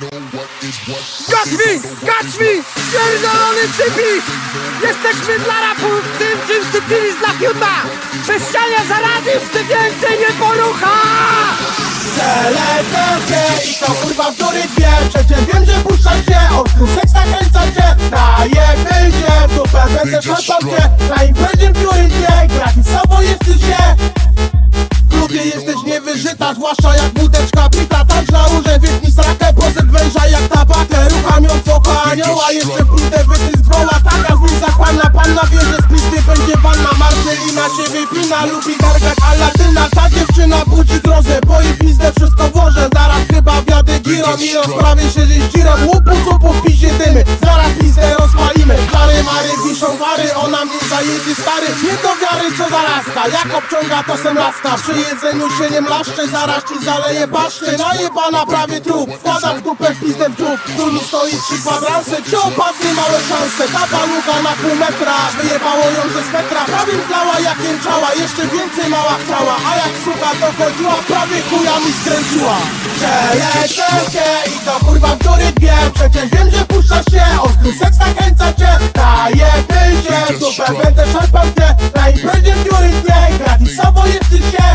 Catch me! Catch me! Pierdolony cypis! Jesteśmy dla rapu tym, czym sypilis dla fiuta! Bez siania zarady już ty więcej nie porucha! Cię i to kurwa w góry dwie Przecież wiem, że puszczam cię, ostry seks nakręcam cię Najebij się, w dupę będę szarpał cię Na imprezie w góry dwie, grafik samo jesteś się W klubie jesteś niewyżyta, zwłaszcza jak wódeczka pita Tak żałuję, wytnij jeszcze z groła Taka z niej zachłanna, panna wie, że z pizdy będzie wanna Marcelina się wypina, lubi gargać Aladyna Ta dziewczyna budzi grozę, boję pizdę, wszystko włożę. Zaraz chyba wiadę girą i rozprawię się ze ździrem Łupu, zupu, w piździe dymy, zaraz pizdę rozpalimy. Klary, mary, wiszą wary, ona mnie zajedzie stary. Nie do wiary, co zarasta, jak obciąga to sem lasta Przy jedzeniu się nie mlaszczę, zaraz ci zaleję baszczę Najebana prawie trup, wkładam w grób stoi przy kwadransę Gdzie opadnie małe szanse Ta palucha na pół metra. Wyjebało ją ze swetra Prawie mdlała jak jęczała. Jeszcze więcej mała chciała A jak suka dochodziła Prawie chuja mi skręciła. Przelecę I to kurwa w góry Przecież wiem, że puszczasz się. Ostry seks nakręca cię. Daję ty się. Super będę szarpał cię Na imprezie w Jurynie Gratisowo jesteś się.